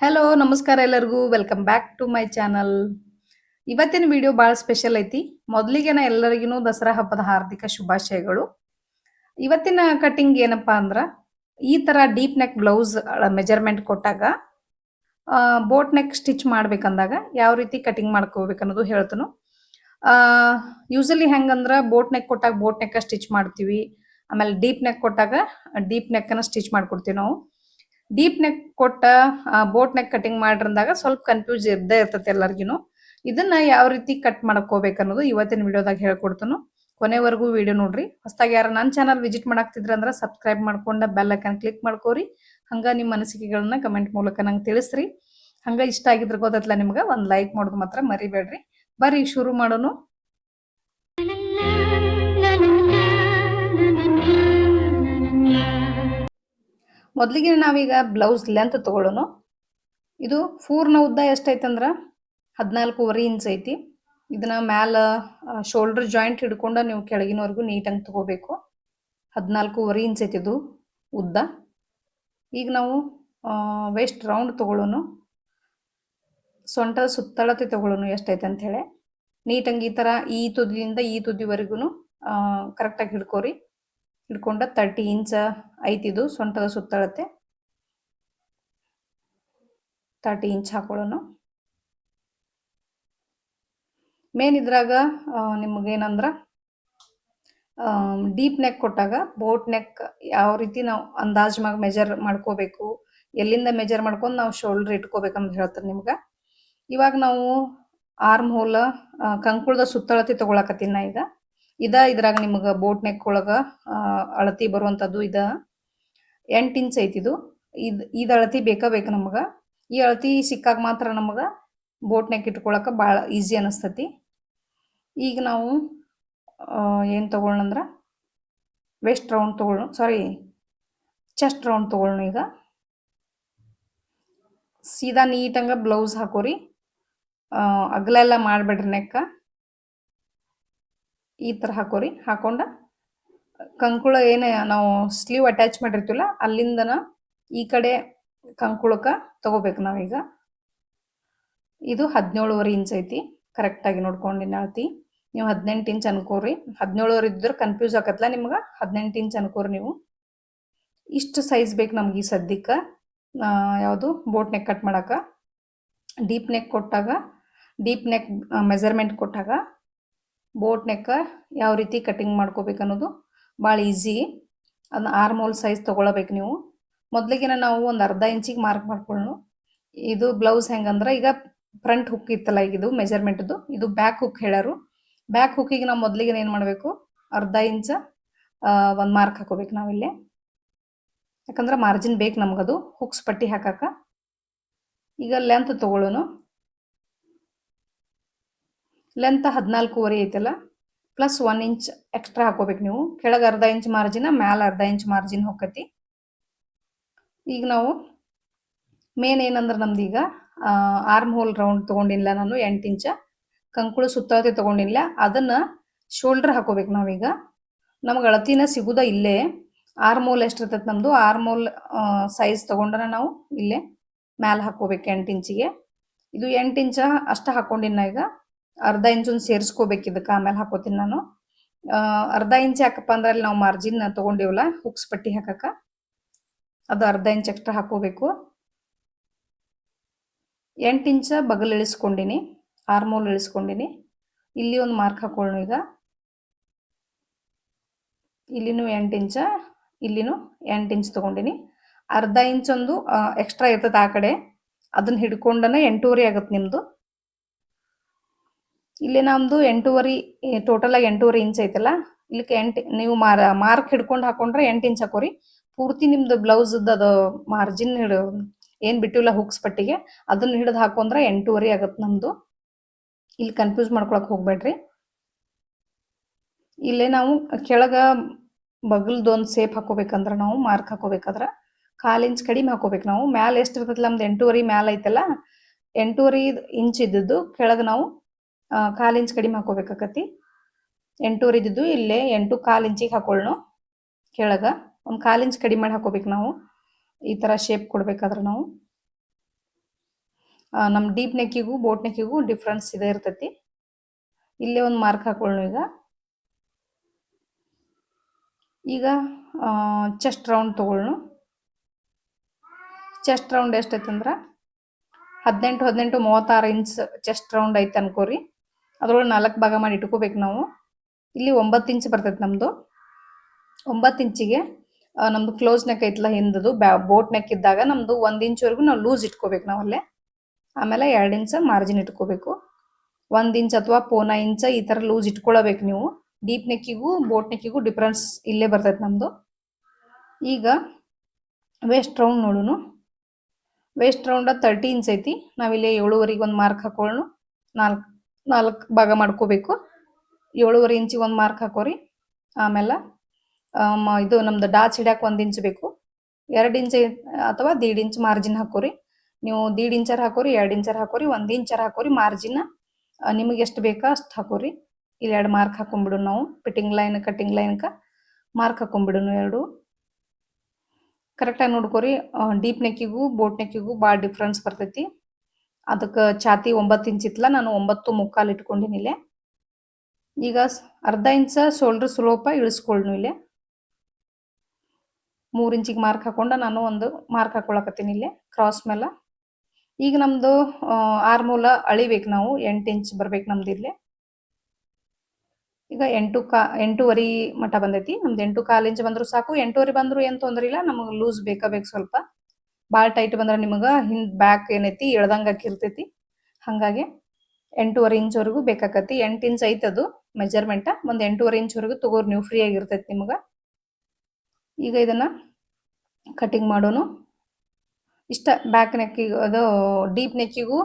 Hello ನಮಸ್ಕಾರ ಎಲ್ಲರಿಗೂ. Welcome back to my channel ಇವತ್ತಿನ ವಿಡಿಯೋ ಭಾಳ ಸ್ಪೆಷಲ್ ಐತಿ. ಮೊದಲಿಗೆ ನಾ ಎಲ್ಲರಿಗೂ ದಸರಾ ಹಬ್ಬದ ಹಾರ್ದಿಕ ಶುಭಾಶಯಗಳು. ಇವತ್ತಿನ ಕಟಿಂಗ್ ಏನಪ್ಪಾ ಅಂದ್ರ, ಈ ತರ ಡೀಪ್ ನೆಕ್ ಬ್ಲೌಸ್ ಮೆಜರ್ಮೆಂಟ್ ಕೊಟ್ಟಾಗ ಬೋಟ್ ನೆಕ್ ಸ್ಟಿಚ್ ಮಾಡ್ಬೇಕಂದಾಗ ಯಾವ ರೀತಿ ಕಟಿಂಗ್ ಮಾಡ್ಕೋಬೇಕು ಅನ್ನೋದು ಹೇಳ್ತನು ಯೂಸಲಿ ಹೆಂಗಂದ್ರ ಬೋಟ್ ನೆಕ್ ಕೊಟ್ಟಾಗ ಬೋಟ್ ನೆಕ್ ಸ್ಟಿಚ್ ಮಾಡ್ತೀವಿ. ಆಮೇಲೆ ಡೀಪ್ ನೆಕ್ ಕೊಟ್ಟಾಗ ಡೀಪ್ ನೆಕ್ ಅನ್ನ ಸ್ಟಿಚ್ ಮಾಡ್ಕೊಡ್ತೀವಿ ನಾವು. ಡೀಪ್ ನೆಕ್ ಕೊಟ್ಟ ಬೋಟ್ ನೆಕ್ ಕಟಿಂಗ್ ಮಾಡಿರಂದಾಗ ಸ್ವಲ್ಪ ಕನ್ಫ್ಯೂಸ್ ಇದ್ದೇ ಇರ್ತೈತೆ ಎಲ್ಲರಿಗೂ ಇದನ್ನ ಯಾವ ರೀತಿ ಕಟ್ ಮಾಡ್ಕೋಬೇಕು ಅನ್ನೋದು ಇವತ್ತಿನ ವಿಡಿಯೋದಾಗ ಹೇಳ್ಕೊಡ್ತಾನು. ಕೊನೆವರೆಗೂ ವಿಡಿಯೋ ನೋಡ್ರಿ. ಹೊಸದಾಗಿ ಯಾರು ನನ್ನ ಚಾನಲ್ ವಿಸಿಟ್ ಮಾಡಾಕ್ತಿದ್ರ ಅಂದ್ರೆ ಸಬ್ಸ್ಕ್ರೈಬ್ ಮಾಡ್ಕೊಂಡ ಬೆಲ್ ಐಕನ್ ಕ್ಲಿಕ್ ಮಾಡ್ಕೋರಿ. ಹಂಗ ನಿಮ್ಮ ಅನಿಸಿಕೆಗಳನ್ನ ಕಮೆಂಟ್ ಮೂಲಕ ನಂಗೆ ತಿಳಿಸ್ರಿ. ಹಂಗ ಇಷ್ಟ ಆಗಿದ್ರೆ ಗೊತ್ತಲ್ಲ ನಿಮ್ಗೆ, ಒಂದು ಲೈಕ್ ಮಾಡೋದು ಮಾತ್ರ ಮರಿಬೇಡ್ರಿ. ಬರ್ರಿ, ಶುರು ಮಾಡೋನು. ಮೊದಲಿಗೆ ನಾವೀಗ ಬ್ಲೌಸ್ ಲೆಂತ್ ತಗೊಳ್ಳೋಣ ಇದು ಪೂರ್ಣ ಉದ್ದ ಎಷ್ಟೈತಂದ್ರ? ಹದಿನಾಲ್ಕೂವರೆ ಇಂಚ್ ಐತಿ. ಇದನ್ನ ಮ್ಯಾಲ ಶೋಲ್ಡರ್ ಜಾಯಿಂಟ್ ಹಿಡ್ಕೊಂಡು ನೀವು ಕೆಳಗಿನವರೆಗೂ ನೀಟಾಗಿ ತಗೋಬೇಕು. ಹದಿನಾಲ್ಕೂವರೆ ಇಂಚ್ ಐತಿ ಇದು ಉದ್ದ. ಈಗ ನಾವು ವೆಸ್ಟ್ ರೌಂಡ್ ತಗೊಳ್ಳೋನು ಸೊಂಟದ ಸುತ್ತಳತೆ ತಗೊಳ್ಳೋನು ಎಷ್ಟೈತೆ ಹೇಳಿ ನೀಟಂಗೆ ಈ ಥರ ಈ ತುದಿಯಿಂದ ಈ ತುದಿವರೆಗೂ ಕರೆಕ್ಟಾಗಿ ಹಿಡ್ಕೋರಿ. ಹಿಡ್ಕೊಂಡ ತರ್ಟಿ ಇಂಚ ಐತಿದು, ಸೊಂಟದ ಸುತ್ತಳತೆ. ತರ್ಟಿ ಇಂಚ್ ಹಾಕೊಳ್ಳೋಣ ಮೇನ್ ಇದ್ರಾಗ ನಿಮಗೇನಂದ್ರ ಡೀಪ್ ನೆಕ್ ಕೊಟ್ಟಾಗ ಬೋಟ್ ನೆಕ್ ಯಾವ ರೀತಿ ನಾವು ಅಂದಾಜ್ ಮ್ಯಾಗ ಮೆಜರ್ ಮಾಡ್ಕೋಬೇಕು, ಎಲ್ಲಿಂದ ಮೆಜರ್ ಮಾಡ್ಕೊಂಡು ನಾವು ಶೋಲ್ಡರ್ ಇಟ್ಕೋಬೇಕಂತ ಹೇಳ್ತಾರೆ ನಿಮ್ಗೆ. ಇವಾಗ ನಾವು ಆರ್ಮ್ ಹೋಲ್ ಕಂಕುಳದ ಸುತ್ತಳತೆ ತಗೊಳಕತ್ತೀನಿ ಈಗ. ಇದ ಇದ್ರಾಗ ನಿಮ್ಗೆ ಬೋಟ್ ನೆಕ್ ಒಳಗ ಅಳತಿ ಬರುವಂತದ್ದು ಇದ. ಎಂಟು ಇಂಚ್ ಐತಿದು ಇದು. ಇದ್ ಅಳತಿ ಬೇಕಾ ಬೇಕು ನಮಗ? ಈ ಅಳತಿ ಸಿಕ್ಕಾಗ ಮಾತ್ರ ನಮಗ ಬೋಟ್ ನೆಕ್ ಇಟ್ಕೊಳಕ ಭಾಳ ಈಸಿ ಅನಿಸ್ತತಿ. ಈಗ ನಾವು ಏನು ತಗೊಳ್ಳಂದ್ರ ವೆಸ್ಟ್ ರೌಂಡ್ ತಗೊಳ್ಳೋಣ ಸಾರಿ ಚೆಸ್ಟ್ ರೌಂಡ್ ತಗೊಳ್ಳೋಣ ಈಗ. ಸೀದಾ ನೀಟಂಗ ಬ್ಲೌಸ್ ಹಾಕೋರಿ. ಅಗಲೆಲ್ಲ ಮಾಡಬೇಡ್ರಿ ನೆಕ್ಕ ಈ ಥರ ಹಾಕೋರಿ. ಹಾಕೊಂಡ ಕಂಕುಳ ಏನು ನಾವು ಸ್ಲೀವ್ ಅಟ್ಯಾಚ್ ಮಾಡಿರ್ತೀವಲ್ಲ, ಅಲ್ಲಿಂದನ ಈ ಕಡೆ ಕಂಕುಳಕ್ಕೆ ತಗೋಬೇಕು ನಾವೀಗ. ಇದು ಹದಿನೇಳುವರೆ ಇಂಚ್ ಐತಿ ಕರೆಕ್ಟಾಗಿ ನೋಡ್ಕೊಂಡು ನಾಳ್ತಿ ನೀವು ಹದಿನೆಂಟು ಇಂಚ್ ಅನ್ಕೋರಿ. ಹದಿನೇಳುವರೆ ಇದ್ದರೆ ಕನ್ಫ್ಯೂಸ್ ಆಗತ್ತಲ್ಲ ನಿಮ್ಗೆ? ಹದಿನೆಂಟು ಇಂಚ್ ಅನ್ಕೋರಿ ನೀವು. ಇಷ್ಟು ಸೈಜ್ ಬೇಕು ನಮ್ಗೆ ಈ ಸದ್ಯಕ್ಕೆ ಯಾವುದು? ಬೋಟ್ ನೆಕ್ ಕಟ್ ಮಾಡಕ್ಕೆ ಡೀಪ್ ನೆಕ್ ಕೊಟ್ಟಾಗ ಡೀಪ್ ನೆಕ್ ಮೆಜರ್ಮೆಂಟ್ ಕೊಟ್ಟಾಗ ಬೋಟ್ ನೆಕ್ಕ ಯಾವ ರೀತಿ ಕಟಿಂಗ್ ಮಾಡ್ಕೋಬೇಕು ಅನ್ನೋದು ಭಾಳ ಈಸಿ. ಅದನ್ನ ಆರ್ಮೋಲ್ ಸೈಜ್ ತೊಗೊಳಬೇಕು ನೀವು. ಮೊದಲಿಗೆ ನಾವು ಒಂದು ಅರ್ಧ ಇಂಚಿಗೆ ಮಾರ್ಕ್ ಮಾಡ್ಕೊಳ್ಳೋಣ ಇದು ಬ್ಲೌಸ್ ಹೆಂಗಂದ್ರೆ ಈಗ ಫ್ರಂಟ್ ಹುಕ್ ಇತ್ತಲ್ಲ ಈಗ ಇದು ಮೆಜರ್ಮೆಂಟ್ದು, ಇದು ಬ್ಯಾಕ್ ಹುಕ್ ಹೇಳರು ಬ್ಯಾಕ್ ಹುಕ್ಕಿಗೆ ನಾವು ಮೊದಲಿಗೆ ಏನು ಮಾಡಬೇಕು? ಅರ್ಧ ಇಂಚ ಒಂದು ಮಾರ್ಕ್ ಹಾಕೋಬೇಕು ನಾವಿಲ್ಲಿ. ಯಾಕಂದ್ರೆ ಮಾರ್ಜಿನ್ ಬೇಕು ನಮಗದು, ಹುಕ್ಸ್ ಪಟ್ಟಿ ಹಾಕಕ್ಕೆ ಈಗ ಲೆಂತ್ ತಗೊಳ್ಳೋನು. ಲೆಂತ್ ಹದಿನಾಲ್ಕೂವರೆ ಐತಲ್ಲ? ಪ್ಲಸ್ ಒನ್ ಇಂಚ್ ಎಕ್ಸ್ಟ್ರಾ ಹಾಕೋಬೇಕು ನೀವು. ಕೆಳಗೆ ಅರ್ಧ ಇಂಚ್ ಮಾರ್ಜಿನ ಮ್ಯಾಲೆ ಅರ್ಧ ಇಂಚ್ ಮಾರ್ಜಿನ್ ಹೋಗತಿ ಈಗ ನಾವು ಮೇನ್ ಏನಂದ್ರೆ ನಮ್ದು ಈಗ ಆರ್ಮ್ ಹೋಲ್ ರೌಂಡ್ ತೊಗೊಂಡಿಲ್ಲ ನಾನು, ಎಂಟು ಇಂಚ ಕಂಕುಳು ಸುತ್ತಳತೆ ತೊಗೊಂಡಿಲ್ಲ ಅದನ್ನು ಶೋಲ್ಡರ್ ಹಾಕೋಬೇಕು ನಾವೀಗ. ನಮ್ಗೆ ಅಳತಿನ ಸಿಗುದ ಇಲ್ಲೇ. ಆರ್ಮ್ ಹೋಲ್ ಎಷ್ಟಿರ್ತೈತೆ ನಮ್ಮದು ಆರ್ಮ್ ಹೋಲ್ ಸೈಜ್ ತೊಗೊಂಡ್ರೆ ನಾವು ಇಲ್ಲೇ ಮ್ಯಾಲೆ ಹಾಕೋಬೇಕು ಎಂಟು ಇಂಚಿಗೆ ಇದು ಎಂಟು ಇಂಚ ಅಷ್ಟು ಹಾಕೊಂಡಿನ ಈಗ. ಅರ್ಧ ಇಂಚೊಂದು ಸೇರಿಸ್ಕೋಬೇಕು ಇದಕ್ಕೆ, ಆಮೇಲೆ ಹಾಕೋತೀನಿ ನಾನು. ಅರ್ಧ ಇಂಚ್ ಯಾಕಪ್ಪ ಅಂದ್ರೆ ಅಲ್ಲಿ ನಾವು ಮಾರ್ಜಿನ್ ತೊಗೊಂಡಿವಲ್ಲ ಹುಕ್ಸ್ ಪಟ್ಟಿ ಹಾಕಕ್ಕೆ. ಅದು ಅರ್ಧ ಇಂಚ್ ಎಕ್ಸ್ಟ್ರಾ ಹಾಕೋಬೇಕು. ಎಂಟು ಇಂಚ ಬಗಲ್ ಇಳಿಸ್ಕೊಂಡಿನಿ ಆರ್ಮೋಲ್ ಇಳಿಸ್ಕೊಂಡಿನಿ. ಇಲ್ಲಿ ಒಂದು ಮಾರ್ಕ್ ಹಾಕೊಳ್ಳೋಣ ಈಗ. ಇಲ್ಲಿನೂ ಎಂಟು ಇಂಚ, ಇಲ್ಲಿನೂ ಎಂಟು ಇಂಚ್ ತೊಗೊಂಡಿನಿ. ಅರ್ಧ ಇಂಚ್ ಒಂದು ಎಕ್ಸ್ಟ್ರಾ ಇರ್ತದೆ ಆ ಕಡೆ. ಅದನ್ನ ಹಿಡ್ಕೊಂಡನ ಎಂಟೂವರೆ ಆಗತ್ತೆ ನಿಮ್ಮದು ಇಲ್ಲಿ ನಮ್ಮದು ಎಂಟೂವರೆ ಟೋಟಲ್ ಆಗಿ ಎಂಟೂವರೆ ಇಂಚ್ ಐತಲ್ಲ? ಇಲ್ಲಿಕ್ಕೆ ಎಂಟು, ನೀವು ಮಾರ್ ಮಾರ್ಕ್ ಹಿಡ್ಕೊಂಡು ಹಾಕೊಂಡ್ರೆ ಎಂಟು ಇಂಚ್ ಹಾಕೋರಿ. ಪೂರ್ತಿ ನಿಮ್ದು ಬ್ಲೌಸ್ ಅದು ಮಾರ್ಜಿನ್ ಹಿಡ, ಏನು ಬಿಟ್ಟಿಲ್ಲ ಹುಕ್ಸ್ ಪಟ್ಟಿಗೆ. ಅದನ್ನ ಹಿಡಿದು ಹಾಕೊಂಡ್ರೆ ಎಂಟೂವರೆ ಆಗತ್ತೆ ನಮ್ಮದು ಇಲ್ಲಿ ಕನ್ಫ್ಯೂಸ್ ಮಾಡ್ಕೊಳಕ್ ಹೋಗ್ಬೇಡ್ರಿ. ಇಲ್ಲೇ ನಾವು ಕೆಳಗೆ ಬಗಲ್ದೊಂದು ಸೇಪ್ ಹಾಕೋಬೇಕಂದ್ರೆ ನಾವು ಮಾರ್ಕ್ ಹಾಕೋಬೇಕಾದ್ರೆ. ಕಾಲು ಇಂಚ್ ಕಡಿಮೆ ಹಾಕೋಬೇಕು ನಾವು. ಮ್ಯಾಲೆ ಎಷ್ಟು ಇರ್ತೈತಿ ನಮ್ದು ಎಂಟೂವರೆ ಮ್ಯಾಲ ಐತಲ್ಲ? ಎಂಟೂವರೆ ಇಂಚ್ ಇದ್ದದ್ದು ಕೆಳಗೆ ನಾವು ಕಾಲು ಇಂಚ್ ಕಡಿಮೆ ಹಾಕೋಬೇಕಾಕತಿ ಎಂಟೂವರೆ ಇದ್ದಿದ್ದು ಇಲ್ಲೇ ಎಂಟು ಕಾಲು ಇಂಚಿಗೆ ಹಾಕೊಳ್ಳೋ ಕೆಳಗೆ. ಒಂದು ಕಾಲು ಇಂಚ್ ಕಡಿಮೆ ಮಾಡಿ ಹಾಕೋಬೇಕು ನಾವು. ಈ ಥರ ಶೇಪ್ ಕೊಡ್ಬೇಕಾದ್ರೆ ನಾವು. ನಮ್ಮ ಡೀಪ್ ನೆಕ್ಕಿಗೂ ಬೋಟ್ ನೆಕ್ಕಿಗೂ ಡಿಫ್ರೆನ್ಸ್ ಇದೆ ಇರ್ತೈತಿ. ಇಲ್ಲೇ ಒಂದು ಮಾರ್ಕ್ ಹಾಕೊಳ್ಳೋ ಈಗ. ಈಗ ಚೆಸ್ಟ್ ರೌಂಡ್ ತೊಗೊಳ್ಳೋ ಚೆಸ್ಟ್ ರೌಂಡ್ ಎಷ್ಟೈತಂದ್ರೆ? ಹದಿನೆಂಟು ಹದಿನೆಂಟು, ಮೂವತ್ತಾರು ಇಂಚ್ ಚೆಸ್ಟ್ ರೌಂಡ್ ಐತೆ ಅನ್ಕೋರಿ. ಅದ್ರೊಳಗೆ ನಾಲ್ಕು ಭಾಗ ಮಾಡಿ ಇಟ್ಕೋಬೇಕು ನಾವು. ಇಲ್ಲಿ ಒಂಬತ್ತು ಇಂಚ್ ಬರ್ತೈತೆ ನಮ್ಮದು ಒಂಬತ್ತು ಇಂಚಿಗೆ ನಮ್ಮದು ಕ್ಲೋಸ್ ನೆಕ್ ಐತಲ್ಲ ಹಿಂದದು, ಬ್ಯಾ ಬೋಟ್ ನೆಕ್ ಇದ್ದಾಗ ನಮ್ಮದು ಒಂದು ಇಂಚ್ವರೆಗೂ ನಾವು ಲೂಸ್ ಇಟ್ಕೋಬೇಕು ನಾವು ಅಲ್ಲೇ ಆಮೇಲೆ ಎರಡು ಇಂಚ ಮಾರ್ಜಿನ್ ಇಟ್ಕೋಬೇಕು. ಒಂದು ಇಂಚ್ ಅಥವಾ ಪೋನ ಇಂಚ ಈ ಥರ ಲೂಸ್ ಇಟ್ಕೊಳ್ಬೇಕು ನೀವು. ಡೀಪ್ ನೆಕ್ಕಿಗೂ ಬೋಟ್ ನೆಕ್ಕಿಗೂ ಡಿಫ್ರೆನ್ಸ್ ಇಲ್ಲೇ ಬರ್ತೈತೆ ನಮ್ಮದು ಈಗ ವೇಸ್ಟ್ ರೌಂಡ್ ನೋಡೋಣ ವೇಸ್ಟ್ ರೌಂಡ ತರ್ಟಿ ಇಂಚ್ ಐತಿ. ನಾವಿಲ್ಲಿ ಏಳುವರೆಗೆ ಒಂದು ಮಾರ್ಕ್ ಹಾಕೊಳ್ಳೋಣ. ನಾಲ್ಕು ನಾಲ್ಕು ಭಾಗ ಮಾಡ್ಕೋಬೇಕು. ಏಳುವರೆ ಇಂಚಿಗೆ ಒಂದು ಮಾರ್ಕ್ ಹಾಕೋರಿ. ಆಮೇಲೆ ಇದು ನಮ್ದು ಡಾಚ್ ಹಿಡ್ಯಾಕ ಒಂದು ಇಂಚ್ ಬೇಕು. ಎರಡು ಇಂಚ್ ಅಥವಾ ದೀಡ್ ಇಂಚ್ ಮಾರ್ಜಿನ್ ಹಾಕೋರಿ. ನೀವು ದೀಡ್ ಇಂಚರ್ ಹಾಕೋರಿ, ಎರಡು ಇಂಚರ್ ಹಾಕೋರಿ, ಒಂದು ಇಂಚರ್ ಹಾಕೋರಿ ಮಾರ್ಜಿನ್ ನಿಮಗೆ ಎಷ್ಟು ಬೇಕಾ ಅಷ್ಟು ಹಾಕೋರಿ. ಇಲ್ಲಿ ಎರಡು ಮಾರ್ಕ್ ಹಾಕೊಂಡ್ಬಿಡು ನಾವು. ಫಿಟ್ಟಿಂಗ್ ಲೈನ್ ಕಟ್ಟಿಂಗ್ ಲೈನ್ಕ ಮಾರ್ಕ್ ಹಾಕೊಂಡ್ಬಿಡು ಎರಡು. ಕರೆಕ್ಟಾಗಿ ನೋಡ್ಕೋರಿ. ಡೀಪ್ ನೆಕ್ಕಿಗೂ ಬೋಟ್ ನೆಕ್ಕಿಗೂ ಭಾಳ ಡಿಫ್ರೆನ್ಸ್ ಬರ್ತೈತಿ. ಅದಕ್ಕೆ ಛಾತಿ ಒಂಬತ್ತು ಇಂಚ್ ಇತ್ತಲ್ಲ, ನಾನು ಒಂಬತ್ತು ಮುಕ್ಕಾಲು ಇಟ್ಕೊಂಡಿನಿ ಇಲ್ಲೇ. ಈಗ ಅರ್ಧ ಇಂಚ ಶೋಲ್ಡರ್ ಸ್ಲೋಪ ಇಳಿಸ್ಕೊಳ್ನು ಇಲ್ಲೇ. ಮೂರು ಇಂಚಿಗೆ ಮಾರ್ಕ್ ಹಾಕೊಂಡ ನಾನು ಒಂದು ಮಾರ್ಕ್ ಹಾಕೊಳಕತ್ತೀನಿ ಇಲ್ಲಿ, ಕ್ರಾಸ್ ಮೇಲೆ ಈಗ ನಮ್ದು ಆರ್ಮೂಲ ಅಳಿಬೇಕು ನಾವು, ಎಂಟು ಇಂಚ್ ಬರ್ಬೇಕು ನಮ್ದು ಇಲ್ಲಿ. ಈಗ ಎಂಟು ಕಾ, ಎಂಟೂವರೆ ಮಠ ಬಂದೈತಿ. ನಮ್ದು ಎಂಟು ಕಾಲು ಇಂಚ್ ಬಂದರೂ ಸಾಕು, ಎಂಟೂವರೆ ಬಂದರೂ ಏನು ತೊಂದರೆ ಇಲ್ಲ ನಮಗೆ ಲೂಸ್ ಬೇಕಾ ಬೇಕು ಸ್ವಲ್ಪ. ಭಾಳ ಟೈಟ್ ಬಂದ್ರೆ ನಿಮಗೆ ಹಿಂದ್ ಬ್ಯಾಕ್ ಏನೈತಿ ಇಳ್ದಂಗೆ ಹಾಕಿರ್ತೈತಿ. ಹಾಗಾಗಿ ಎಂಟೂವರೆ ಇಂಚ್ವರೆಗೂ ಬೇಕಾಕತಿ. ಎಂಟು ಇಂಚ್ ಐತದು ಮೆಜರ್ಮೆಂಟ್ ಒಂದು ಎಂಟೂವರೆ ಇಂಚ್ವರೆಗೂ ತಗೋರಿ, ನೀವು ಫ್ರೀ ಆಗಿರ್ತೈತಿ ನಿಮಗೆ. ಈಗ ಇದನ್ನ ಕಟಿಂಗ್ ಮಾಡೋನು. ಇಷ್ಟ ಬ್ಯಾಕ್ ನೆಕ್ಕಿಗೂ ಅದು ಡೀಪ್ ನೆಕ್ಕಿಗೂ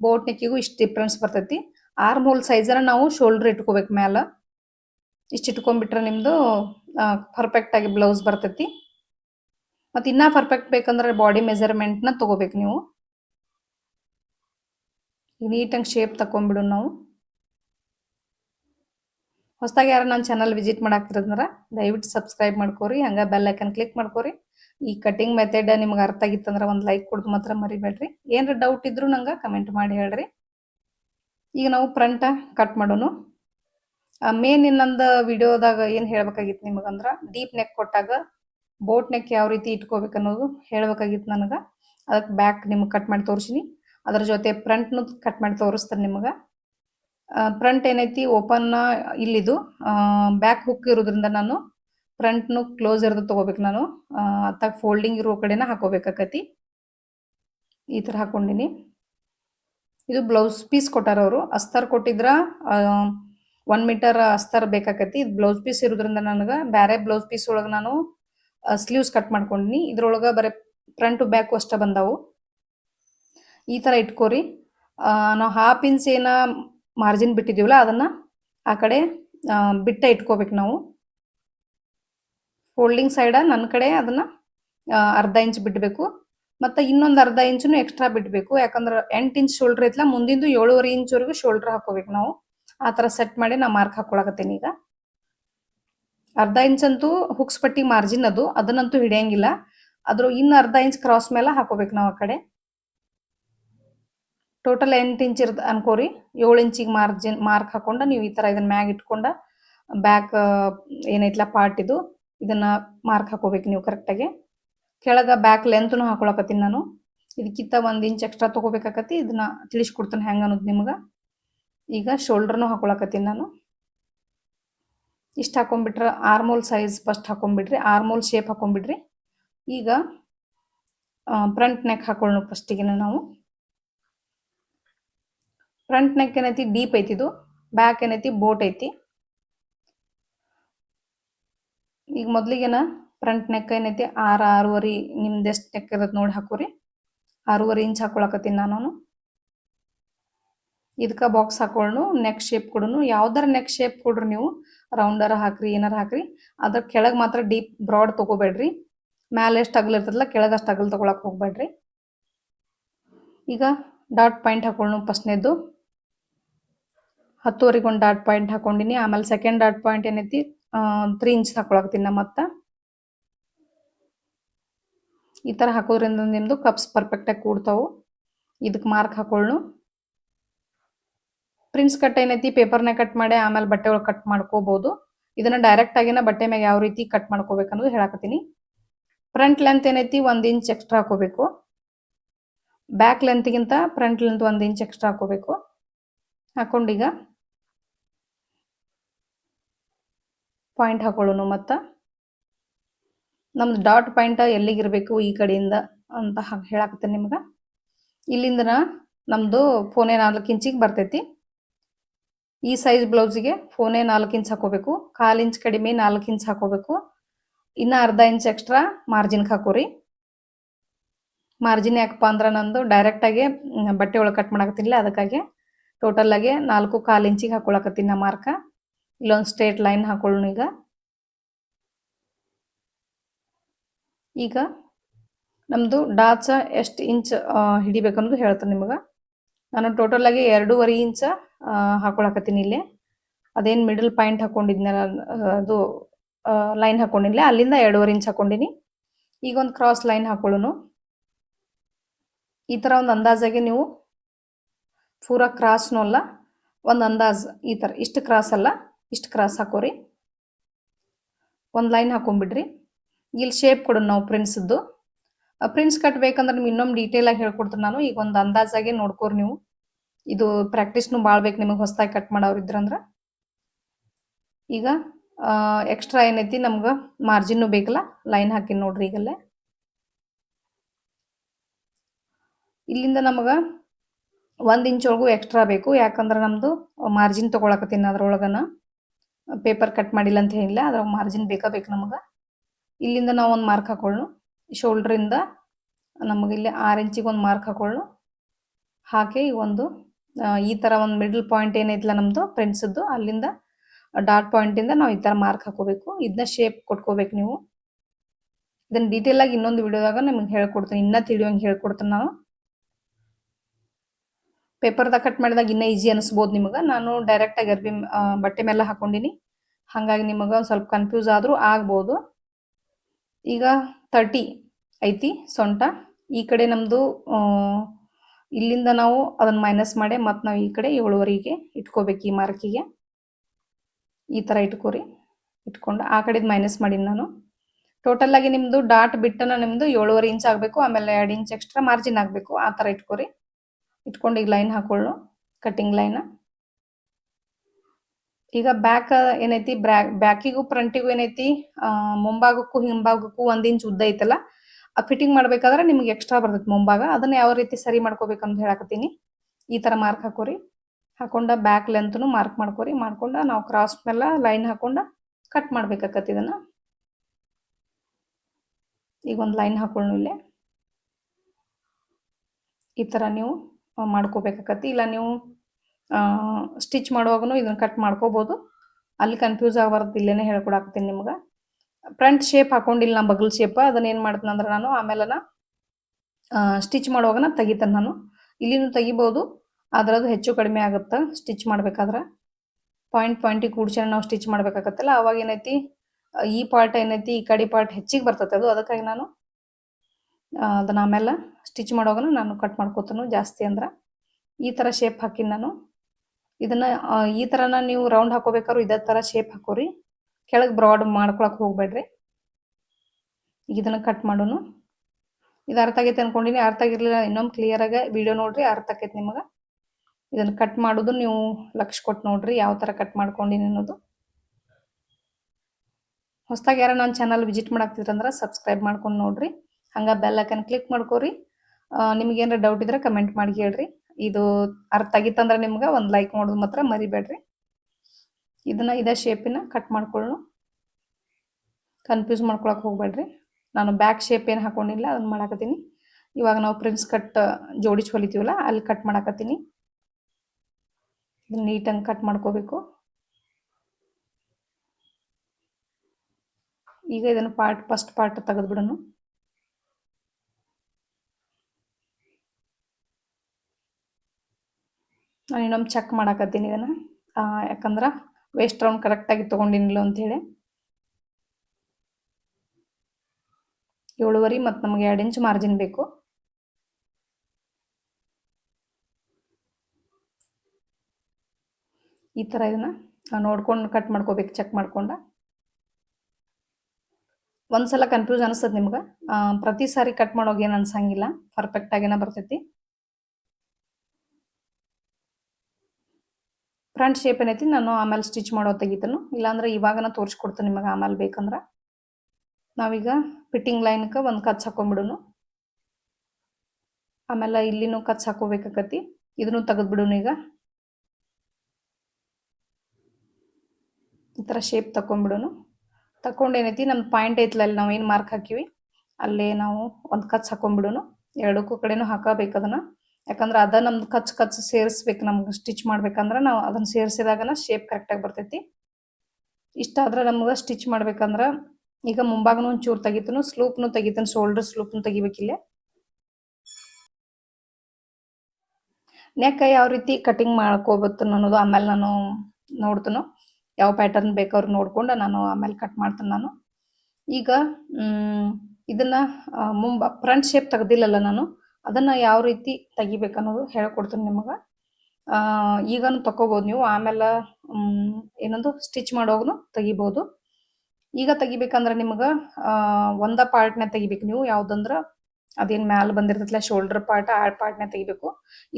ಬೋಟ್ ನೆಕ್ಕಿಗೂ ಇಷ್ಟು ಡಿಫ್ರೆನ್ಸ್ ಬರ್ತೈತಿ. ಆರ್ ಹೋಲ್ ಸೈಜನ್ನ ನಾವು ಶೋಲ್ಡರ್ ಇಟ್ಕೋಬೇಕು ಮ್ಯಾಲ. ಇಷ್ಟು ಇಟ್ಕೊಂಡ್ಬಿಟ್ರೆ ನಿಮ್ಮದು ಪರ್ಫೆಕ್ಟಾಗಿ ಬ್ಲೌಸ್ ಬರ್ತೈತಿ. ಮತ್ತು ಇನ್ನ ಪರ್ಫೆಕ್ಟ್ ಬೇಕಂದ್ರೆ ಬಾಡಿ ಮೆಜರ್ಮೆಂಟ್ನ ತಗೋಬೇಕು ನೀವು. ನೀಟಾಗಿ ಶೇಪ್ ತಕೊಂಡ್ಬಿಡು ನಾವು. ಹೊಸದಾಗಿ ಯಾರು ನನ್ನ ಚಾನಲ್ ವಿಸಿಟ್ ಮಾಡಾಕ್ತಿರಂದ್ರೆ ದಯವಿಟ್ಟು ಸಬ್ಸ್ಕ್ರೈಬ್ ಮಾಡ್ಕೋರಿ, ಹಂಗೆ ಬೆಲ್ ಐಕನ್ ಕ್ಲಿಕ್ ಮಾಡ್ಕೋರಿ. ಈ ಕಟಿಂಗ್ ಮೆಥಡ್ ನಿಮ್ಗೆ ಅರ್ಥ ಆಗಿತ್ತಂದ್ರೆ ಒಂದು ಲೈಕ್ ಕೊಡೋದು ಮಾತ್ರ ಮರಿಬೇಡ್ರಿ. ಏನಾರ ಡೌಟ್ ಇದ್ರು ನಂಗೆ ಕಮೆಂಟ್ ಮಾಡಿ ಹೇಳ್ರಿ. ಈಗ ನಾವು ಫ್ರಂಟ ಕಟ್ ಮಾಡೋನು. ಮೇನ್ ಇನ್ನೊಂದು ವಿಡಿಯೋದಾಗ ಏನು ಹೇಳ್ಬೇಕಾಗಿತ್ತು ನಿಮಗಂದ್ರೆ ಡೀಪ್ ನೆಕ್ ಕೊಟ್ಟಾಗ ಬೋಟ್ ನೆಕ್ ಯಾವ ರೀತಿ ಇಟ್ಕೋಬೇಕು ಅನ್ನೋದು ಹೇಳ್ಬೇಕಾಗಿತ್ತು ನನಗೆ. ಅದಕ್ಕೆ ಬ್ಯಾಕ್ ನಿಮ್ಗೆ ಕಟ್ ಮಾಡಿ ತೋರಿಸಿನಿ ಅದರ ಜೊತೆ ಫ್ರಂಟ್ನು ಕಟ್ ಮಾಡಿ ತೋರಿಸ್ತಾರೆ ನಿಮಗೆ. ಫ್ರಂಟ್ ಏನೈತಿ? ಓಪನ್ ಇಲ್ಲಿದು. ಬ್ಯಾಕ್ ಹುಕ್ ಇರೋದ್ರಿಂದ ನಾನು ಫ್ರಂಟ್ನು ಕ್ಲೋಸ್ ಇರೋದು ತೊಗೋಬೇಕು ನಾನು. ಅತ್ತಾಗ ಫೋಲ್ಡಿಂಗ್ ಇರೋ ಕಡೆನ ಹಾಕೋಬೇಕಾಕತಿ. ಈ ಥರ ಹಾಕೊಂಡಿನಿ ಇದು ಬ್ಲೌಸ್ ಪೀಸ್ ಕೊಟ್ಟಾರ ಅವರು. ಅಸ್ತರ್ ಕೊಟ್ಟಿದ್ರ ಒನ್ ಮೀಟರ್ ಅಸ್ತರ್ ಬೇಕಾಕತಿ. ಇದು ಬ್ಲೌಸ್ ಪೀಸ್ ಇರೋದ್ರಿಂದ ನನಗೆ ಬೇರೆ ಬ್ಲೌಸ್ ಪೀಸ್ ಒಳಗೆ ನಾನು ಸ್ಲೀವ್ಸ್ ಕಟ್ ಮಾಡ್ಕೊಂಡಿನಿ. ಇದ್ರೊಳಗೆ ಬರೀ ಟು ಬ್ಯಾಕು ಅಷ್ಟ ಬಂದವು. ಈ ಥರ ಇಟ್ಕೋರಿ. ನಾವು ಹಾಫ್ ಇಂಚ್ ಏನ ಮಾರ್ಜಿನ್ ಬಿಟ್ಟಿದ್ದೀವಲ್ಲ ಅದನ್ನು ಆ ಕಡೆ ಬಿಟ್ಟ ಇಟ್ಕೋಬೇಕು ನಾವು. ಫೋಲ್ಡಿಂಗ್ ಸೈಡ ನನ್ನ ಕಡೆ ಅದನ್ನು ಅರ್ಧ ಇಂಚ್ ಬಿಡಬೇಕು. ಮತ್ತು ಇನ್ನೊಂದು ಅರ್ಧ ಇಂಚು ಎಕ್ಸ್ಟ್ರಾ ಬಿಡಬೇಕು. ಯಾಕಂದ್ರೆ ಎಂಟು ಇಂಚ್ ಶೋಲ್ಡ್ರ್ ಐತಲ್ಲ ಮುಂದಿಂದು ಏಳುವರೆ ಇಂಚ್ವರೆಗೂ ಶೋಲ್ಡ್ರ್ ಹಾಕೋಬೇಕು ನಾವು. ಆ ಥರ ಸೆಟ್ ಮಾಡಿ ನಾ ಮಾರ್ಕ್ ಹಾಕೊಳಕತ್ತೀನಿ ಈಗ. ಅರ್ಧ ಇಂಚ್ ಅಂತೂ ಹುಕ್ಸ್ ಪಟ್ಟಿ ಮಾರ್ಜಿನ್ ಅದು, ಅದನ್ನಂತೂ ಹಿಡಿಯಂಗಿಲ್ಲ. ಅದ್ರ ಇನ್ನು ಅರ್ಧ ಇಂಚ್ ಕ್ರಾಸ್ ಮೇಲೆ ಹಾಕೋಬೇಕು ನಾವು ಆ ಕಡೆ. ಟೋಟಲ್ ಎಂಟು ಇಂಚ್ ಇರ್ ಅನ್ಕೋರಿ. ಏಳು ಇಂಚಿಗೆ ಮಾರ್ಜಿನ್ ಮಾರ್ಕ್ ಹಾಕೊಂಡು ನೀವು ಈ ಥರ ಇದನ್ನ ಮ್ಯಾಗ್ ಇಟ್ಕೊಂಡ ಬ್ಯಾಕ್ ಏನೈತಲ್ಲ ಪಾರ್ಟ್ ಇದು, ಇದನ್ನ ಮಾರ್ಕ್ ಹಾಕೋಬೇಕು ನೀವು ಕರೆಕ್ಟಾಗಿ ಕೆಳಗೆ ಬ್ಯಾಕ್ ಲೆಂತ್ನು ಹಾಕೊಳಕತ್ತೀನಿ ನಾನು. ಇದಕ್ಕಿಂತ ಒಂದು ಇಂಚ್ ಎಕ್ಸ್ಟ್ರಾ ತೊಗೋಬೇಕಾಕತಿ ಇದನ್ನ ತಿಳಿಸ್ಕೊಡ್ತೇನೆ ಹೆಂಗೆ ಅನ್ನೋದು ನಿಮ್ಗೆ. ಈಗ ಶೋಲ್ಡರ್ನು ಹಾಕೊಳಕತ್ತೀನಿ ನಾನು. ಇಷ್ಟು ಹಾಕೊಂಡ್ಬಿಟ್ರೆ ಆರ್ಮೋಲ್ ಸೈಜ್ ಫಸ್ಟ್ ಹಾಕೊಂಡ್ಬಿಡ್ರಿ, ಆರ್ಮೋಲ್ ಶೇಪ್ ಹಾಕೊಂಡ್ಬಿಡ್ರಿ. ಈಗ ಫ್ರಂಟ್ ನೆಕ್ ಹಾಕೊಳ್ಳೋಣ ಫಸ್ಟಿಗೆ ನಾವು. ಫ್ರಂಟ್ ನೆಕ್ ಏನೈತಿ? ಡೀಪ್ ಐತಿ ಇದು. ಬ್ಯಾಕ್ ಏನೈತಿ? ಬೋಟ್ ಐತಿ. ಈಗ ಮೊದ್ಲಿಗೆನ ಫ್ರಂಟ್ ನೆಕ್ ಏನೈತಿ? ಆರು, ಆರೂವರೆ, ನಿಮ್ದು ಎಷ್ಟು ನೆಕ್ ಇರೋದು ನೋಡಿ ಹಾಕೋರಿ. ಆರೂವರೆ ಇಂಚ್ ಹಾಕೊಳಕತ್ತೀನಿ ನಾನು ಇದಕ್ಕೆ ಬಾಕ್ಸ್ ಹಾಕೊಳ್ಳು ನೆಕ್ ಶೇಪ್ ಕೊಡೋನು ಯಾವ್ದಾರ ನೆಕ್ ಶೇಪ್ ಕೊಡ್ರಿ ನೀವು. ರೌಂಡರ ಹಾಕ್ರಿ, ಏನಾರ ಹಾಕ್ರಿ. ಅದ್ರ ಕೆಳಗೆ ಮಾತ್ರ ಡೀಪ್ ಬ್ರಾಡ್ ತೊಗೋಬೇಡ್ರಿ. ಮ್ಯಾಲೆ ಎಷ್ಟು ಅಗಲ್ ಇರ್ತದಲ್ಲ, ಕೆಳಗೆ ಅಷ್ಟು ಅಗಲ್ ತೊಗೊಳಕ್ಕೆ ಹೋಗ್ಬೇಡ್ರಿ. ಈಗ ಡಾಟ್ ಪಾಯಿಂಟ್ ಹಾಕೊಳ್ಳು ಫಸ್ಟ್ನೇದು ಹತ್ತುವರೆಗೆ ಒಂದು ಡಾಟ್ ಪಾಯಿಂಟ್ ಹಾಕೊಂಡಿನಿ. ಆಮೇಲೆ ಸೆಕೆಂಡ್ ಡಾಟ್ ಪಾಯಿಂಟ್ ಏನೈತಿ? ತ್ರೀ ಇಂಚ್ ಹಾಕೊಳಕ್ತೀನಿ ನಾ ಮತ್ತೆ. ಈ ಥರ ಹಾಕೋದ್ರಿಂದ ನಿಮ್ಮದು ಕಪ್ಸ್ ಪರ್ಫೆಕ್ಟಾಗಿ ಕೂಡ್ತಾವು. ಇದಕ್ಕೆ ಮಾರ್ಕ್ ಹಾಕೊಳ್ಳು ಪ್ರಿನ್ಸ್ ಕಟ್ ಏನೈತಿ ಪೇಪರ್ನ ಕಟ್ ಮಾಡಿ, ಆಮೇಲೆ ಬಟ್ಟೆ ಒಳಗೆ ಕಟ್ ಮಾಡ್ಕೋಬಹುದು ಇದನ್ನ ಡೈರೆಕ್ಟ್ ಆಗಿನ ಬಟ್ಟೆ ಮ್ಯಾಗ ಯಾವ ರೀತಿ ಕಟ್ ಮಾಡ್ಕೋಬೇಕು ಅನ್ನೋದು ಹೇಳಾಕತ್ತೀನಿ. ಫ್ರಂಟ್ ಲೆಂತ್ ಏನೈತಿ, ಒಂದ್ ಇಂಚ್ ಎಕ್ಸ್ಟ್ರಾ ಹಾಕೋಬೇಕು. ಬ್ಯಾಕ್ ಲೆಂತ್ಗಿಂತ ಫ್ರಂಟ್ ಲೆಂತ್ ಒಂದ್ ಇಂಚ್ ಎಕ್ಸ್ಟ್ರಾ ಹಾಕೋಬೇಕು. ಹಾಕೊಂಡೀಗ ಪಾಯಿಂಟ್ ಹಾಕೊಳ್ಳೋಣ ಮತ್ತ. ನಮ್ದು ಡಾಟ್ ಪಾಯಿಂಟ್ ಎಲ್ಲಿಗಿರ್ಬೇಕು ಈ ಕಡೆಯಿಂದ ಅಂತ ಹೇಳಾಕತ್ತೇನೆ ನಿಮ್ಗೆ. ಇಲ್ಲಿಂದ ನಮ್ದು ಫೋನೆ ನಾಲ್ಕು ಇಂಚಿಗೆ ಬರ್ತೈತಿ. ಈ ಸೈಜ್ ಬ್ಲೌಸಿಗೆ ಫೋನೇ ನಾಲ್ಕು ಇಂಚ್ ಹಾಕೋಬೇಕು, ಕಾಲು ಇಂಚ್ ಕಡಿಮೆ ನಾಲ್ಕು ಇಂಚ್ ಹಾಕೋಬೇಕು. ಇನ್ನು ಅರ್ಧ ಇಂಚ್ ಎಕ್ಸ್ಟ್ರಾ ಮಾರ್ಜಿನ್ಗೆ ಹಾಕೋರಿ. ಮಾರ್ಜಿನ್ ಯಾಕಪ್ಪ ಅಂದ್ರೆ ನಂದು ಡೈರೆಕ್ಟಾಗಿ ಬಟ್ಟೆ ಒಳಗೆ ಕಟ್ ಮಾಡಕತ್ತಿಲ್ಲ ಅದಕ್ಕಾಗಿ ಟೋಟಲ್ ಆಗಿ ನಾಲ್ಕು ಕಾಲು ಇಂಚಿಗೆ ಹಾಕೊಳಕತ್ತೀನಿ ನಾ ಮಾರ್ಕ ಇಲ್ಲೊಂದು ಸ್ಟ್ರೇಟ್ ಲೈನ್ ಹಾಕೊಳ್ಳೋಣ ಈಗ. ಈಗ ನಮ್ಮದು ಡಾಚ ಎಷ್ಟು ಇಂಚ್ ಹಿಡಿಬೇಕನ್ನೋದು ಹೇಳ್ತೇನೆ ನಿಮಗೆ. ನಾನು ಟೋಟಲ್ ಆಗಿ ಎರಡೂವರೆ ಇಂಚ ಹಾಕೊಳಕತ್ತೀನಿ ಇಲ್ಲಿ. ಅದೇನು ಮಿಡಲ್ ಪಾಯಿಂಟ್ ಹಾಕೊಂಡಿದ್ನಲ್ಲ, ಅದು ಲೈನ್ ಹಾಕೊಂಡಿಲ್ಲ ಅಲ್ಲಿಂದ ಎರಡೂವರೆ ಇಂಚ್ ಹಾಕೊಂಡಿನಿ. ಈಗ ಒಂದು ಕ್ರಾಸ್ ಲೈನ್ ಹಾಕೊಳ್ಳೋನು. ಈ ಥರ ಒಂದು ಅಂದಾಜಾಗೆ ನೀವು ಪೂರ ಕ್ರಾಸ್ನೂ ಅಲ್ಲ ಒಂದು ಅಂದಾಜ್ ಈ ಥರ ಇಷ್ಟು ಕ್ರಾಸ್ ಅಲ್ಲ, ಇಷ್ಟು ಕ್ರಾಸ್ ಹಾಕೋರಿ. ಒಂದು ಲೈನ್ ಹಾಕೊಂಬಿಡ್ರಿ ಇಲ್ಲಿ ಶೇಪ್ ಕೊಡೋಣ ನಾವು ಪ್ರಿನ್ಸ್ದು ಪ್ರಿನ್ಸ್ ಕಟ್ಬೇಕಂದ್ರೆ ನಿಮ್ಗೆ ಇನ್ನೊಂದು ಡೀಟೇಲ್ ಆಗಿ ಹೇಳ್ಕೊಡ್ತೀನಿ ನಾನು. ಈಗ ಒಂದು ಅಂದಾಜಾಗೆ ನೋಡ್ಕೋರಿ ನೀವು. ಇದು ಪ್ರಾಕ್ಟೀಸ್ನು ಭಾಳ ಬೇಕು ನಿಮಗೆ ಹೊಸದಾಗಿ ಕಟ್ ಮಾಡೋರು ಇದ್ರಂದ್ರೆ. ಈಗ ಎಕ್ಸ್ಟ್ರಾ ಏನೈತಿ ನಮ್ಗೆ? ಮಾರ್ಜಿನ್ನು ಬೇಕಲ್ಲ? ಲೈನ್ ಹಾಕಿ ನೋಡ್ರಿ ಈಗಲ್ಲೇ. ಇಲ್ಲಿಂದ ನಮಗೆ ಒಂದು ಇಂಚ್ ಒಳಗೂ ಎಕ್ಸ್ಟ್ರಾ ಬೇಕು. ಯಾಕಂದ್ರೆ ನಮ್ಮದು ಮಾರ್ಜಿನ್ ತೊಗೊಳಕತ್ತೀನಿ ಅದ್ರೊಳಗನ. ಪೇಪರ್ ಕಟ್ ಮಾಡಿಲ್ಲ ಅಂತ ಹೇಳಿಲ್ಲ, ಅದ್ರಾಗ ಮಾರ್ಜಿನ್ ಬೇಕಾಗಬೇಕು ನಮಗೆ? ಇಲ್ಲಿಂದ ನಾವು ಒಂದು ಮಾರ್ಕ್ ಹಾಕೊಳ್ಳು ಶೋಲ್ಡ್ರಿಂದ ನಮಗೆ ಇಲ್ಲಿ ಆರು ಇಂಚಿಗೆ ಒಂದು ಮಾರ್ಕ್ ಹಾಕೊಳ್ಳು ಹಾಕಿ ಒಂದು ಈ ಥರ ಒಂದು ಮಿಡಲ್ ಪಾಯಿಂಟ್ ಏನೈತಿಲ್ಲ ನಮ್ಮದು ಫ್ರೆಂಡ್ಸದ್ದು ಅಲ್ಲಿಂದ ಡಾಟ್ ಪಾಯಿಂಟಿಂದ ನಾವು ಈ ಥರ ಮಾರ್ಕ್ ಹಾಕೋಬೇಕು. ಇದನ್ನ ಶೇಪ್ ಕೊಟ್ಕೋಬೇಕು ನೀವು. ಇದನ್ನು ಆಗಿ ಇನ್ನೊಂದು ವಿಡಿಯೋದಾಗ ನಿಮ್ಗೆ ಹೇಳ್ಕೊಡ್ತೀನಿ. ಇನ್ನೂ ತಿಳಿಯೋಂಗೆ ಹೇಳ್ಕೊಡ್ತೀನಿ ನಾನು. ಪೇಪರ್ದಾಗ ಕಟ್ ಮಾಡಿದಾಗ ಇನ್ನೂ ಈಜಿ ಅನಿಸ್ಬೋದು ನಿಮಗೆ. ನಾನು ಡೈರೆಕ್ಟಾಗಿ ಅರ್ಬಿ ಬಟ್ಟೆ ಮೇಲೆ ಹಾಕೊಂಡಿನಿ. ಹಾಗಾಗಿ ನಿಮಗೆ ಸ್ವಲ್ಪ ಕನ್ಫ್ಯೂಸ್ ಆದರೂ ಆಗ್ಬೋದು. ಈಗ ತರ್ಟಿ ಐತಿ ಸೊಂಟ. ಈ ಕಡೆ ನಮ್ಮದು ಇಲ್ಲಿಂದ ನಾವು ಅದನ್ನು ಮೈನಸ್ ಮಾಡಿ ಮತ್ತು ನಾವು ಈ ಕಡೆ ಏಳುವರೆಗೆ ಇಟ್ಕೋಬೇಕು ಈ ಮಾರ್ಕಿಗೆ ಈ ಥರ ಇಟ್ಕೋರಿ, ಇಟ್ಕೊಂಡು ಆ ಕಡೆದು ಮೈನಸ್ ಮಾಡೀನಿ ನಾನು. ಟೋಟಲ್ ಆಗಿ ನಿಮ್ಮದು ಡಾಟ್ ಬಿಟ್ಟನ ನಿಮ್ಮದು ಏಳುವರೆ ಇಂಚ್ ಆಗಬೇಕು, ಆಮೇಲೆ ಎರಡು ಇಂಚ್ ಎಕ್ಸ್ಟ್ರಾ ಮಾರ್ಜಿನ್ ಆಗಬೇಕು, ಆ ಥರ ಇಟ್ಕೋರಿ. ಇಟ್ಕೊಂಡು ಈಗ ಲೈನ್ ಹಾಕೊಳ್ಳು ಕಟ್ಟಿಂಗ್ ಲೈನ್ ಈಗ ಬ್ಯಾಕ್ ಏನೈತಿ ಬ್ಯಾಕ್ ಬ್ಯಾಕಿಗೂ ಫ್ರಂಟಿಗೂ ಏನೈತಿ ಮುಂಭಾಗಕ್ಕೂ ಹಿಂಭಾಗಕ್ಕೂ ಒಂದ್ ಇಂಚ್ ಉದ್ದ ಐತಲ್ಲ, ಆ ಫಿಟ್ಟಿಂಗ್ ಮಾಡ್ಬೇಕಾದ್ರೆ ನಿಮ್ಗೆ ಎಕ್ಸ್ಟ್ರಾ ಬರ್ತೈತಿ ಮುಂಭಾಗ. ಅದನ್ನ ಯಾವ ರೀತಿ ಸರಿ ಮಾಡ್ಕೋಬೇಕಂತ ಹೇಳಕತ್ತೀನಿ. ಈ ತರ ಮಾರ್ಕ್ ಹಾಕೋರಿ. ಹಾಕೊಂಡ ಬ್ಯಾಕ್ ಲೆಂತ್ನು ಮಾರ್ಕ್ ಮಾಡ್ಕೋರಿ. ಮಾಡ್ಕೊಂಡ ನಾವು ಕ್ರಾಸ್ ಮೇಲೆ ಲೈನ್ ಹಾಕೊಂಡ ಕಟ್ ಮಾಡ್ಬೇಕಾಕತ್ತಿ ಇದನ್ನ. ಈಗ ಒಂದು ಲೈನ್ ಹಾಕೊಳ್ಳು ಇಲ್ಲೇ. ಈ ತರ ನೀವು ಮಾಡ್ಕೋಬೇಕಾಕತ್ತಿ. ಇಲ್ಲ ನೀವು ಸ್ಟಿಚ್ ಮಾಡುವಾಗೂ ಇದನ್ನ ಕಟ್ ಮಾಡ್ಕೋಬೋದು. ಅಲ್ಲಿ ಕನ್ಫ್ಯೂಸ್ ಆಗಬಾರ್ದು, ಇಲ್ಲೇನೆ ಹೇಳ್ಕೊಡಾಕ್ತೀನಿ ನಿಮ್ಗೆ. ಫ್ರಂಟ್ ಶೇಪ್ ಹಾಕೊಂಡಿಲ್ಲ ನಾ ಬಗಲ್ ಶೇಪ್ ಅದನ್ನ ಏನು ಮಾಡ್ತೀನಿ ಅಂದ್ರೆ ನಾನು ಆಮೇಲೆ ಸ್ಟಿಚ್ ಮಾಡುವಾಗ ತೆಗಿತೇನೆ ನಾನು. ಇಲ್ಲಿನೂ ತೆಗಿಬೋದು ಅದು ಹೆಚ್ಚು ಕಡಿಮೆ ಆಗುತ್ತೆ ಸ್ಟಿಚ್ ಮಾಡ್ಬೇಕಾದ್ರೆ. ಪಾಯಿಂಟ್ ಪಾಯಿಂಟಿಗೆ ಕೂಡ್ಸೋಣ ನಾವು ಸ್ಟಿಚ್ ಮಾಡ್ಬೇಕಾಗತ್ತಲ್ಲ, ಅವಾಗ ಏನೈತಿ, ಈ ಪಾರ್ಟ್ ಏನೈತಿ, ಈ ಕಡೆ ಪಾರ್ಟ್ ಹೆಚ್ಚಿಗೆ ಬರ್ತೈತೆ ಅದು, ಅದಕ್ಕಾಗಿ ನಾನು ಅದನ್ನ ಆಮೇಲೆ ಸ್ಟಿಚ್ ಮಾಡುವಾಗ ನಾನು ಕಟ್ ಮಾಡ್ಕೋತಾನು ಜಾಸ್ತಿ ಅಂದ್ರೆ. ಈ ಥರ ಶೇಪ್ ಹಾಕಿ ನಾನು. ಇದನ್ನ ಈ ಥರನ ನೀವು ರೌಂಡ್ ಹಾಕೋಬೇಕಾದ್ರೂ ಇದೇ ಥರ ಶೇಪ್ ಹಾಕೋರಿ. ಕೆಳಗೆ ಬ್ರಾಡ್ ಮಾಡ್ಕೊಳಕ್ ಹೋಗ್ಬೇಡ್ರಿ. ಇದನ್ನ ಕಟ್ ಮಾಡೋನು. ಇದು ಅರ್ಥ ಆಗೈತೆ ಅನ್ಕೊಂಡಿನಿ. ಅರ್ಥ ಆಗಿರ್ಲಿಲ್ಲ ಇನ್ನೊಂದು ಕ್ಲಿಯರ್ ಆಗಿ ವಿಡಿಯೋ ನೋಡ್ರಿ, ಅರ್ಥ ಆಕೈತೆ ನಿಮಗೆ. ಇದನ್ನ ಕಟ್ ಮಾಡೋದು ನೀವು ಲಕ್ಷ ಕೊಟ್ಟು ನೋಡ್ರಿ ಯಾವ ಥರ ಕಟ್ ಮಾಡ್ಕೊಂಡಿನಿ ಅನ್ನೋದು. ಹೊಸದಾಗಿ ಯಾರ ನನ್ನ ಚಾನಲ್ ವಿಸಿಟ್ ಮಾಡಾಕ್ತಿದ್ರಂದ್ರೆ ಸಬ್ಸ್ಕ್ರೈಬ್ ಮಾಡ್ಕೊಂಡು ನೋಡ್ರಿ. ಹಂಗೆ ಬೆಲ್ ಐಕನ್ ಕ್ಲಿಕ್ ಮಾಡ್ಕೋರಿ. ನಿಮ್ಗೆ ಏನಾರ ಡೌಟ್ ಇದ್ರೆ ಕಮೆಂಟ್ ಮಾಡಿ ಹೇಳ್ರಿ. ಇದು ಅರ್ಥ ಆಗಿತ್ತಂದ್ರೆ ನಿಮ್ಗೆ ಒಂದು ಲೈಕ್ ಮಾಡೋದು ಮಾತ್ರ ಮರಿಬೇಡ್ರಿ. ಇದನ್ನ ಇದೇ ಶೇಪಿನ ಕಟ್ ಮಾಡ್ಕೊಳ್ಳು ಕನ್ಫ್ಯೂಸ್ ಮಾಡ್ಕೊಳಕ್ಕೆ ಹೋಗ್ಬೇಡ್ರಿ. ನಾನು ಬ್ಯಾಕ್ ಶೇಪ್ ಏನು ಹಾಕೊಂಡಿಲ್ಲ ಅದನ್ನ ಮಾಡಾಕತ್ತೀನಿ. ಇವಾಗ ನಾವು ಪ್ರಿನ್ಸ್ ಕಟ್ ಜೋಡಿಸ್ ಹೊಲಿತೀವಲ್ಲ, ಅಲ್ಲಿ ಕಟ್ ಮಾಡಾಕತ್ತೀನಿ. ಇದನ್ನ ನೀಟಾಗಿ ಕಟ್ ಮಾಡ್ಕೋಬೇಕು. ಈಗ ಇದನ್ನು ಪಾರ್ಟ್ ಫಸ್ಟ್ ಪಾರ್ಟ್ ತೆಗೆದ್ಬಿಡೋಣ. ನಾನು ಇನ್ನೊಮ್ಮೆ ಚೆಕ್ ಮಾಡಾಕತ್ತೀನಿ ಇದನ್ನು. ಯಾಕಂದ್ರೆ ವೇಸ್ಟ್ ರೌಂಡ್ ಕರೆಕ್ಟಾಗಿ ತೊಗೊಂಡಿನಿಲ್ಲ ಅಂಥೇಳಿ ಏಳುವರಿ ಮತ್ತು ನಮಗೆ ಎರಡು ಇಂಚ್ ಮಾರ್ಜಿನ್ ಬೇಕು. ಈ ಥರ ಇದನ್ನು ನೋಡ್ಕೊಂಡು ಕಟ್ ಮಾಡ್ಕೋಬೇಕು ಚೆಕ್ ಮಾಡ್ಕೊಂಡು. ಒಂದು ಸಲ ಕನ್ಫ್ಯೂಸ್ ಅನಿಸ್ತದೆ ನಿಮ್ಗೆ ಪ್ರತಿ ಸಾರಿ ಕಟ್ ಮಾಡೋಗೇನು ಅನ್ಸಂಗಿಲ್ಲ. ಪರ್ಫೆಕ್ಟಾಗೇನ ಬರ್ತೈತಿ. ಫ್ರಂಟ್ ಶೇಪ್ ಏನೈತಿ, ನಾನು ಆಮೇಲೆ ಸ್ಟಿಚ್ ಮಾಡೋ ತೆಗಿತನು. ಇಲ್ಲಾಂದ್ರೆ ಇವಾಗನ ತೋರಿಸ್ಕೊಡ್ತೀನಿ ನಿಮಗೆ ಆಮೇಲೆ ಬೇಕಂದ್ರೆ. ನಾವೀಗ ಫಿಟ್ಟಿಂಗ್ ಲೈನ್ಗೆ ಒಂದು ಕಚ್ ಹಾಕೊಂಡ್ಬಿಡೋನು ಆಮೇಲೆ ಇಲ್ಲಿನೂ ಕಚ್ ಹಾಕೋಬೇಕಾಕತಿ ಇದನ್ನು ತೆಗೆದ್ಬಿಡೋನು ಈಗ. ಈ ಥರ ಶೇಪ್ ತಕೊಂಡ್ಬಿಡುನು ತಕೊಂಡು ಏನೈತಿ ನಮ್ಮ ಪಾಯಿಂಟ್ ಐತಲ್ಲ ಅಲ್ಲಿ ನಾವು ಏನು ಮಾರ್ಕ್ ಹಾಕಿವಿ, ಅಲ್ಲೇ ನಾವು ಒಂದು ಕಚ್ ಹಾಕೊಂಡ್ಬಿಡೋನು ಎರಡಕ್ಕೂ ಕಡೆನೂ ಹಾಕಬೇಕು ಅದನ್ನ. ಯಾಕಂದ್ರೆ ಅದ ನಮ್ದು ಕಚ್ ಕಚ್ ಸೇರಿಸ್ಬೇಕು, ನಮ್ಗೆ ಸ್ಟಿಚ್ ಮಾಡ್ಬೇಕಂದ್ರೆ ನಾವು ಅದನ್ನ ಸೇರಿಸಿದಾಗನ ಶೇಪ್ ಕರೆಕ್ಟಾಗಿ ಬರ್ತೈತಿ. ಇಷ್ಟ ಆದ್ರೆ ನಮ್ಗೆ ಸ್ಟಿಚ್ ಮಾಡ್ಬೇಕಂದ್ರೆ ಈಗ ಮುಂಭಾಗನು ಒಂಚೂರು ತೆಗಿತನು ಸ್ಲೂಪ್ನು ತೆಗಿತಾನೆ ಶೋಲ್ಡರ್ ಸ್ಲೂಪ್ನು ತೆಗಿಬೇಕಿಲ್ಲ. ನೆಕ್ ಯಾವ ರೀತಿ ಕಟಿಂಗ್ ಮಾಡ್ಕೋಬೇಕು ಅನ್ನೋದು ಆಮೇಲೆ ನಾನು ನೋಡ್ತನು. ಯಾವ ಪ್ಯಾಟರ್ನ್ ಬೇಕಾದ್ರು ನೋಡ್ಕೊಂಡು ನಾನು ಆಮೇಲೆ ಕಟ್ ಮಾಡ್ತೇನೆ ನಾನು. ಈಗ ಇದನ್ನ ಮುಂಬ ಫ್ರಂಟ್ ಶೇಪ್ ತೆಗ್ದಿಲ್ಲಲ್ಲ ನಾನು. ಅದನ್ನ ಯಾವ ರೀತಿ ತೆಗಿಬೇಕು ಅನ್ನೋದು ಹೇಳ್ಕೊಡ್ತೀನಿ ನಿಮಗೆ. ಈಗನು ತಕ್ಕೋಬಹುದು ನೀವು. ಆಮೇಲೆ ಏನಂದು ಸ್ಟಿಚ್ ಮಾಡೋಗ್ನು ತೆಗಿಬಹುದು ಈಗ ತೆಗಿಬೇಕಂದ್ರೆ ನಿಮ್ಗೆ ಒಂದ ಪಾರ್ಟ್ನ ತೆಗಿಬೇಕು ನೀವು. ಯಾವ್ದಂದ್ರ, ಅದೇನ್ ಮ್ಯಾಲ ಬಂದಿರ್ತೈತಲ್ಲ ಶೋಲ್ಡರ್ ಪಾರ್ಟ್ ಆ ಪಾರ್ಟ್ನ ತೆಗಿಬೇಕು.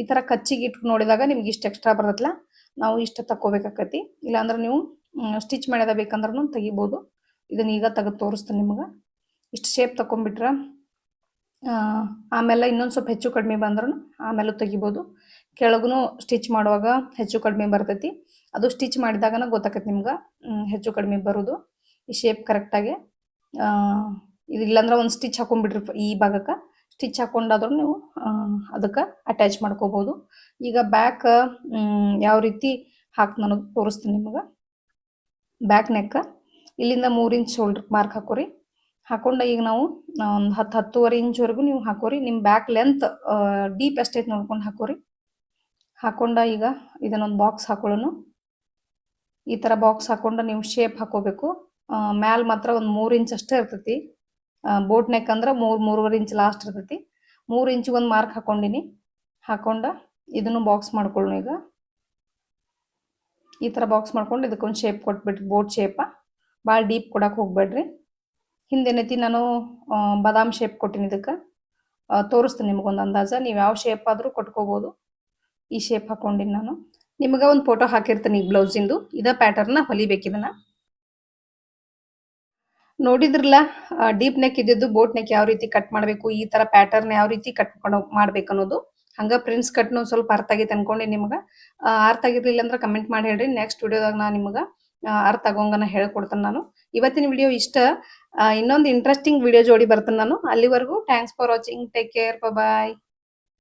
ಈ ತರ ಕಚ್ಚಿಗೆ ಇಟ್ಟು ನೋಡಿದಾಗ ನಿಮ್ಗೆ ಇಷ್ಟು ಎಕ್ಸ್ಟ್ರಾ ಬರ್ತೈತಲ್ಲ ನಾವು ಇಷ್ಟ ತಕ್ಕೋಬೇಕಾಕತಿ. ಇಲ್ಲಾಂದ್ರೆ ನೀವು ಸ್ಟಿಚ್ ಮಾಡ್ಯದ ಬೇಕಂದ್ರೂ ತೆಗಿಬೋದು. ಇದನ್ನ ಈಗ ತೆಗೆದು ತೋರಿಸ್ತೀನಿ ನಿಮ್ಗೆ. ಇಷ್ಟು ಶೇಪ್ ತಕೊಂಡ್ಬಿಟ್ರೆ ಆಮೇಲೆ ಇನ್ನೊಂದು ಸ್ವಲ್ಪ ಹೆಚ್ಚು ಕಡಿಮೆ ಬಂದ್ರೂ ಆಮೇಲೆ ತೆಗಿಬೋದು. ಕೆಳಗೂ ಸ್ಟಿಚ್ ಮಾಡುವಾಗ ಹೆಚ್ಚು ಕಡಿಮೆ ಬರ್ತೈತಿ. ಅದು ಸ್ಟಿಚ್ ಮಾಡಿದಾಗನ ಗೊತ್ತಾಕೈತಿ ನಿಮ್ಗೆ. ಹೆಚ್ಚು ಕಡಿಮೆ ಬರೋದು. ಈ ಶೇಪ್ ಕರೆಕ್ಟಾಗಿ ಇದು ಇಲ್ಲಾಂದ್ರೆ ಒಂದು ಸ್ಟಿಚ್ ಹಾಕೊಂಡ್ಬಿಡ್ರಿ ಈ ಭಾಗಕ್ಕೆ. ಸ್ಟಿಚ್ ಹಾಕೊಂಡಾದ್ರೂ ನೀವು ಅದಕ್ಕೆ ಅಟ್ಯಾಚ್ ಮಾಡ್ಕೋಬೋದು. ಈಗ ಬ್ಯಾಕ್ ಯಾವ ರೀತಿ ಹಾಕಿ ನಾನು ತೋರಿಸ್ತೀನಿ ನಿಮಗೆ. ಬ್ಯಾಕ್ ನೆಕ್ಕ ಇಲ್ಲಿಂದ ಮೂರು ಇಂಚ್ ಶೋಲ್ಡ್ರ್ ಮಾರ್ಕ್ ಹಾಕೋರಿ. ಹಾಕೊಂಡು ಈಗ ನಾವು ಒಂದು ಹತ್ತು ಹತ್ತುವರೆ ಇಂಚ್ವರೆಗೂ ನೀವು ಹಾಕೋರಿ. ನಿಮ್ಮ ಬ್ಯಾಕ್ ಲೆಂತ್ ಡೀಪ್ ಎಷ್ಟೈತೆ ನೋಡ್ಕೊಂಡು ಹಾಕೋರಿ. ಹಾಕೊಂಡ ಈಗ ಇದನ್ನೊಂದು ಬಾಕ್ಸ್ ಹಾಕೊಳ್ಳೋನು. ಈ ಥರ ಬಾಕ್ಸ್ ಹಾಕೊಂಡು ನೀವು ಶೇಪ್ ಹಾಕೋಬೇಕು. ಮ್ಯಾಲ್ ಮಾತ್ರ ಒಂದು ಮೂರು ಇಂಚ್ ಅಷ್ಟೇ ಇರ್ತೈತಿ. ಬೋಟ್ ನೆಕ್ ಅಂದ್ರೆ ಮೂರು, ಮೂರುವರೆ ಇಂಚ್ ಲಾಸ್ಟ್ ಇರ್ತೈತಿ. ಮೂರು ಇಂಚಿಗೆ ಒಂದು ಮಾರ್ಕ್ ಹಾಕೊಂಡಿನಿ. ಹಾಕೊಂಡ ಇದನ್ನು ಬಾಕ್ಸ್ ಮಾಡ್ಕೊಳ್ಳೋಣ ಈಗ. ಈ ಥರ ಬಾಕ್ಸ್ ಮಾಡ್ಕೊಂಡು ಇದಕ್ಕೊಂದು ಶೇಪ್ ಕೊಟ್ಬಿಟ್ರಿ ಬೋಟ್ ಶೇಪ ಭಾಳ ಡೀಪ್ ಕೊಡಕ್ಕೆ ಹೋಗ್ಬೇಡ್ರಿ. ಹಿಂದೇನೈತಿ ನಾನು ಬಾದಾಮ್ ಶೇಪ್ ಕೊಟ್ಟಿನಿ ಇದಕ್ಕೆ. ತೋರಿಸ್ತೀನಿ ನಿಮಗೊಂದು ಅಂದಾಜ. ನೀವು ಯಾವ ಶೇಪ್ ಆದರೂ ಕೊಟ್ಕೋಬೋದು. ಈ ಶೇಪ್ ಹಾಕೊಂಡಿನಿ ನಾನು. ನಿಮಗೆ ಒಂದು ಫೋಟೋ ಹಾಕಿರ್ತೀನಿ ಈ ಬ್ಲೌಸಿಂದು ಇದ. ಪ್ಯಾಟರ್ನ ಹೊಲಿಬೇಕಿದನ್ನ ನೋಡಿದ್ರಲ್ಲ ಡೀಪ್ ನೆಕ್ ಇದ್ದಿದ್ದು ಬೋಟ್ ನೆಕ್ ಯಾವ ರೀತಿ ಕಟ್ ಮಾಡಬೇಕು, ಈ ತರ ಪ್ಯಾಟರ್ನ್ ಯಾವ ರೀತಿ ಕಟ್ ಮಾಡ್ಬೇಕು ಅನ್ನೋದು. ಹಂಗ ಪ್ರಿನ್ಸ್ ಕಟ್ನು ಸ್ವಲ್ಪ ಅರ್ಥ ಆಗೈತೆ ಅನ್ಕೊಂಡಿ ನಿಮ್ಗೆ. ಅರ್ಥ ಆಗಿರ್ಲಿಲ್ಲ ಅಂದ್ರೆ ಕಮೆಂಟ್ ಮಾಡಿ ಹೇಳ್ರಿ. ನೆಕ್ಸ್ಟ್ ವಿಡಿಯೋದಾಗ ನಾ ನಿಮ್ಗೆ ಅರ್ಥ ಆಗೋಂಗನ ಹೇಳ್ಕೊಡ್ತೇನೆ ನಾನು. ಇವತ್ತಿನ ವಿಡಿಯೋ ಇಷ್ಟ. ಇನ್ನೊಂದು ಇಂಟ್ರೆಸ್ಟಿಂಗ್ ವಿಡಿಯೋ ಜೋಡಿ ಬರ್ತೇನೆ ನಾನು. ಅಲ್ಲಿವರೆಗೂ thanks for watching take care bye